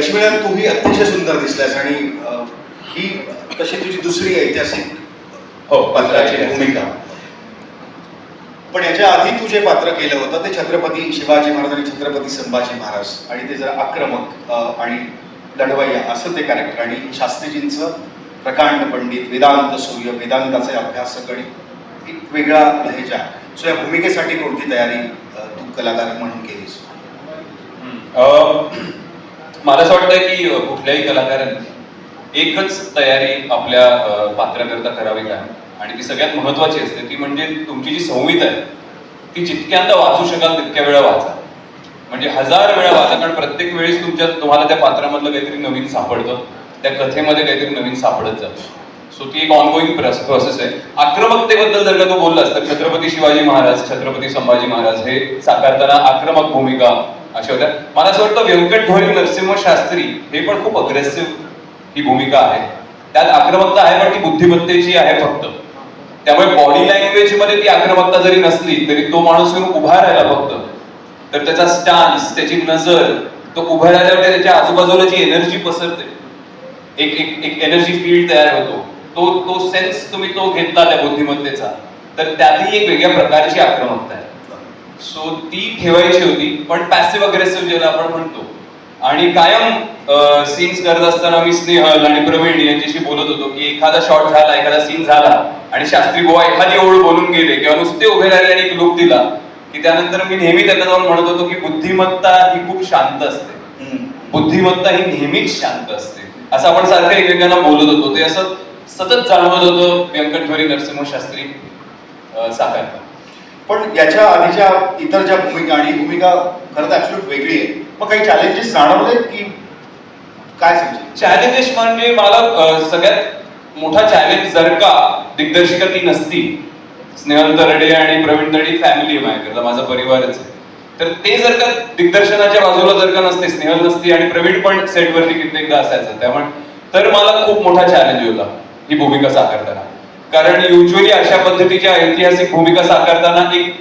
कश्मीरात तूही अतिशय सुंदर दिसलास आणि ही तशी तुझी दुसरी ऐतिहासिक हो पात्राची भूमिका. पण याच्या आधी तू जे पात्र केलं होतं ते छत्रपती शिवाजी महाराज आणि छत्रपती संभाजी महाराज आणि ते जरा आक्रमक आणि लढवय्या असं ते कॅरेक्टर आणि शास्त्रीजींचं प्रकांड पंडित वेदांत सूर्य वेदांताचे अभ्यासक आणि एक वेगळा लहेजा. सो या भूमिकेसाठी कोणती तयारी तू कलाकार म्हणून केलीस? मला असं वाटतं की कुठल्याही कलाकाराने एकच तयारी आपल्या पात्राकरता करावी का? आणि ती सगळ्यात महत्वाची असते. ती म्हणजे तुमची जी संहिता आहे ती जितक्यांदा वाचू शकाल तितक्या वेळा वाचा. म्हणजे हजार वेळा वाचा कारण प्रत्येक वेळेस तुमच्या तुम्हाला त्या पात्रामधलं काहीतरी नवीन सापडतं. त्या कथेमध्ये काहीतरी नवीन सापडत जातं. सो ती एक ऑनगोईंग प्रोसेस आहे. आक्रमकतेबद्दल जर का तू बोललास तर छत्रपती शिवाजी महाराज छत्रपती संभाजी महाराज हे साकारताना आक्रमक भूमिका अशा होत्या. मला असं वाटतं व्यंकट ढोरी नरसिंह शास्त्री हे पण खूप अग्रेसिव्ह ही भूमिका आहे. त्यात आक्रमकता आहे पण ती बुद्धिमत्तेची आहे फक्त. त्यामुळे बॉडी लँग्वेजमध्ये ती आक्रमकता जरी नसली तरी तो माणूस येऊन उभा राहिला फक्त. तर त्याचा स्टान्स त्याची नजर तो उभा राहिल्यावर त्याच्या आजूबाजूला जी एनर्जी पसरते एक एक एक एनर्जी फील्ड तयार होतो तो तो सेन्स तुम्ही तो घेतला त्या बुद्धिमत्तेचा. तर त्यातही एक वेगळ्या प्रकारची आक्रमकता आहे. सो ती ठेवायची होती पण पॅसिव्ह अग्रेसिव्ह ज्याला आपण म्हणतो. आणि कायम सीन्स करत असताना मी स्नेहल आणि प्रवीण यांच्याशी बोलत होतो की एखादा शॉट झाला एखादा सीन झाला आणि शास्त्री बुवा एखादी ओळ बोलून गेले किंवा नुसते उभे राहिले आणि एक लुक दिला की त्यानंतर मी नेहमी त्यांना जाऊन म्हणत होतो की बुद्धिमत्ता ही खूप शांत असते. बुद्धिमत्ता ही नेहमीच शांत असते. असं आपण सारखं एकमेकांना बोलत होतो. ते असं सतत जाणवत होतं व्यंकटध्वरी नरसिंह शास्त्री अं, साकारतात. पण याच्या आधीच्या इतर ज्या भूमिका आणि भूमिका खरं तर ऍब्सोल्यूट वेगळी आहे. मग काही चॅलेंजेस जाणवले की काय समजेल? चॅलेंजेस म्हणजे मला सगळ्यात मोठा चॅलेंज जर का दिग्दर्शिका ती नसती स्नेहल तरडे आणि प्रवीण तरडे फॅमिली आहे माझ्याकडे माझा परिवारच आहे. तर ते जर का दिग्दर्शनाच्या बाजूला जर का नसते स्नेहल नसती आणि प्रवीण पण सेटवरती कित्येकदा असायचं त्यामुळे तर मला खूप मोठा चॅलेंज होता ही भूमिका साकारताना. कारण युजली अशा पद्धतीच्या ऐतिहासिक भूमिका साकारताना एक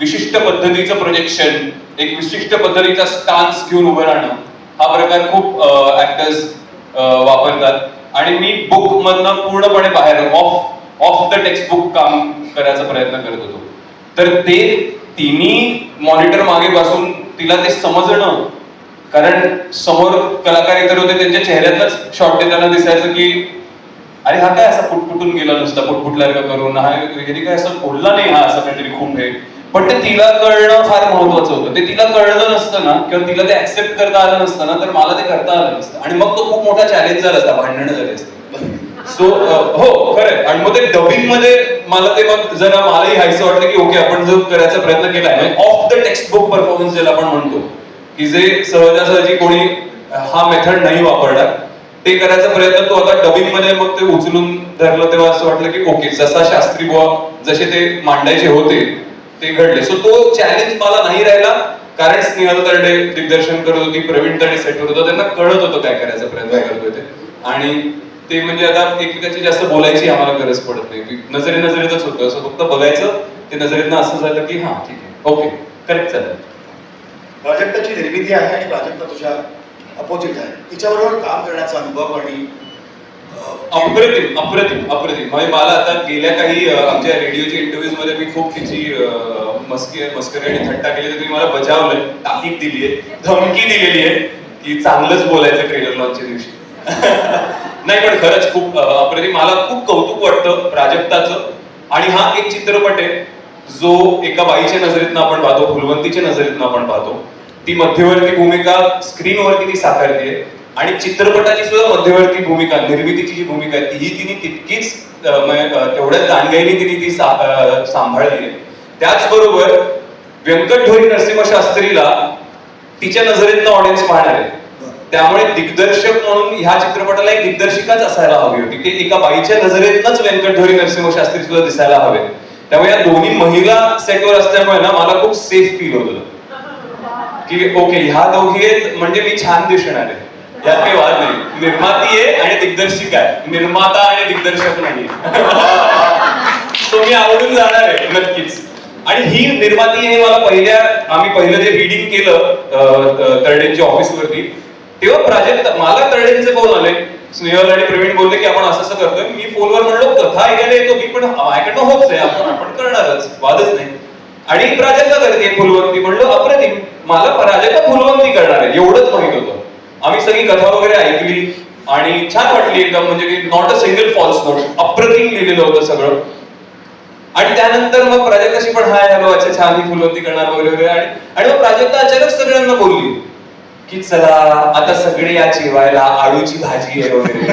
विशिष्ट पद्धतीचं प्रोजेक्शन एक विशिष्ट पद्धतीचा स्टान्स घेऊन उभं राहणं हा प्रकार खूप ऍक्टर्स वापरतात. आणि मी बुक मधनं पूर्णपणे बाहेर off off the text book काम करायचा प्रयत्न करत होतो. तर ते तिन्ही मॉनिटर मागे बसून तिला ते समजणं कारण समोर कलाकार इतर होते त्यांच्या चेहऱ्यातच शॉट देताना दिसायचं की अरे हा काय असा पुटपुटून गेला नुसता पुटपुटल्यासारखा करून हा हे काय असं बोलला नाही हा असं काहीतरी खूप आहे. पण ते तिला कळणं फार महत्वाचं होतं. ते तिला कळलं नसतं ना किंवा तिला ते ऍक्सेप्ट करता आलं नसतं ना तर मला ते करता आलं नसतं. आणि मग तो खूप मोठा चॅलेंज झाला असता भांडणं झाले असते. सो हो खरंय आणि मग ते डबिंगमध्ये मला ते मग जरा मलाही हायचं वाटतं की ओके आपण जो करायचा प्रयत्न केलाय off the text book performance ज्याला आपण म्हणतो की जे सहजासहजी कोणी हा मेथड नाही वापरणार ते करायचा प्रयत्न तो आता डबिंगमध्ये मग ते उचलून धरलं तेव्हा असं वाटलं की ओके जसा शास्त्री बुवा जसे ते मांडायचे होते ते घडले. सो तो चॅलेंज मला नाही राहिला. कारण स्नेहल तरडे दिग्दर्शन करत होती प्रवीण तरडे सेटवर होता त्यांना कळत होतं काय करायचा प्रयत्न करतोय ते. आणि ते म्हणजे आता एकमेकाची जास्त बोलायची आम्हाला गरज पडत नाही. की नजरे नजरेतच होतं. असं फक्त बघायचं ते नजरेतनं असं झालं की हा ठीक आहे. ओके करेक्ट चालेल. प्राजक्ताची निर्मिती आहे आणि प्राजक्ता तुझ्या अपोजिट आहे. तिच्याबरोबर काम करण्याचा अनुभव आणि अप्रतिम अप्रतिम अप्रतिम. म्हणजे मला आता गेल्या काही आमच्या रेडिओच्या इंटरव्ह्यूजमध्ये मी खूप तिची मस्की मस्करी आणि थट्टा केली तर तुम्ही मला बजावलंय. ताकीद दिली आहे धमकी दिलेली आहे की चांगलंच बोलायचं ट्रेलर लॉन्चच्या दिवशी. नाही पण खरंच खूप अप्रतिम. मला खूप कौतुक वाटतं प्राजक्ताचं. आणि हा एक चित्रपट आहे जो एका बाईच्या नजरेतनं आपण पाहतो फुलवंतीच्या नजरेतनं आपण पाहतो. ती मध्यवर्ती भूमिका स्क्रीनवरती ती साकारते आणि चित्रपटाची सुद्धा मध्यवर्ती भूमिका निर्मितीची जी भूमिका आहे तीही तिने तितकीच अं, म्हणजे, तेवढ्याच दांडगाईने तिने ती सांभाळली. आहे त्याचबरोबर व्यंकटढोरी नरसिंह शास्त्रीला तिच्या नजरेतनं ऑडियन्स पाहणार. आहे त्यामुळे दिग्दर्शक म्हणून ह्या चित्रपटाला एक दिग्दर्शिकाच असायला हवी होती ते एका बाईच्या नजरेतनच व्यंकटधोरी नरसिंह शास्त्री सुद्धा दिसायला हवे. त्यामुळे या दोन्ही महिला सेटवर असल्यामुळे ना मला खूप सेफ फील होत होतं. की ओके ह्या दोघी आहेत म्हणजे मी छान दिसणार आहे. यात काही वाद नाही. निर्माती आहे आणि दिग्दर्शिका आहे. निर्माता आणि दिग्दर्शक नाही. तो मी आवडून जाणार आहे नक्कीच. आणि ही निर्माती हे मला पहिल्या आम्ही पहिलं जे रिडिंग केलं अं, ऑफिस तरडेंच्या ऑफिसवरती तेव्हा प्राजक्त मला तरडेंचे फोन आले स्नेहल आणि प्रवीण बोलले की आपण असं असं करतोय. मी फोनवर म्हणलो कथा ऐकायला येतो मी पण ऐकणं होच आहे आपण आपण करणारच. वादच नाही. आणि प्राजक्ता करते मी म्हणलो अप्रतिम. मला प्राजक्ता फुलवंती करणार आहे. एवढंच माहीत होतं. आम्ही सगळी कथा वगैरे ऐकली आणि छान वाटली एकदम म्हणजे not a single false note अप्रतिम लिहिलेलं होतं सगळं. आणि त्यानंतर मग प्राजक्ताशी पण हाय हॅलो अच्छा छान ही फुलवंती करणार वगैरे वगैरे. आणि आणि मग प्राजक्ता अचानक सगळ्यांना बोलली की चला आता सगळे या जेवायला आळूची भाजी आहे वगैरे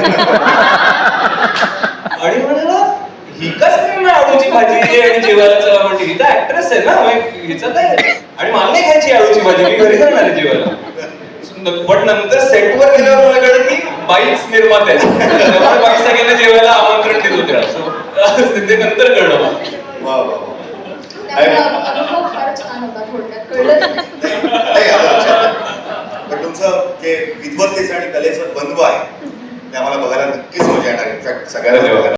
आणि म्हणाला ही का सगळ्यांना आळूची भाजी आहे आणि जेवायला चला म्हणते ही तर ऍक्ट्रेस आहे ना मग हिचं काय आणि मला नाही खायची आळूची भाजी मी घरी जाणार आहे जेवायला पण नंतर सेटवर गेल्यावर मला कळलं की बाईच निर्माते आहेत. त्यामुळे बाई सगळ्यांना जेवायला आमंत्रण देत होत्या ते नंतर कळलं मला. वा वा वा. त्यामुळे अनु- अनुभव फार छान होता थोडक्यात कळलं नाही. नाही, आता छान. पण तुमचं जे विद्वत्तेचं आणि कलेचं बंधू आहे ते आम्हाला बघायला नक्कीच मजा येणार इनफॅक्ट सगळ्यांना बघायला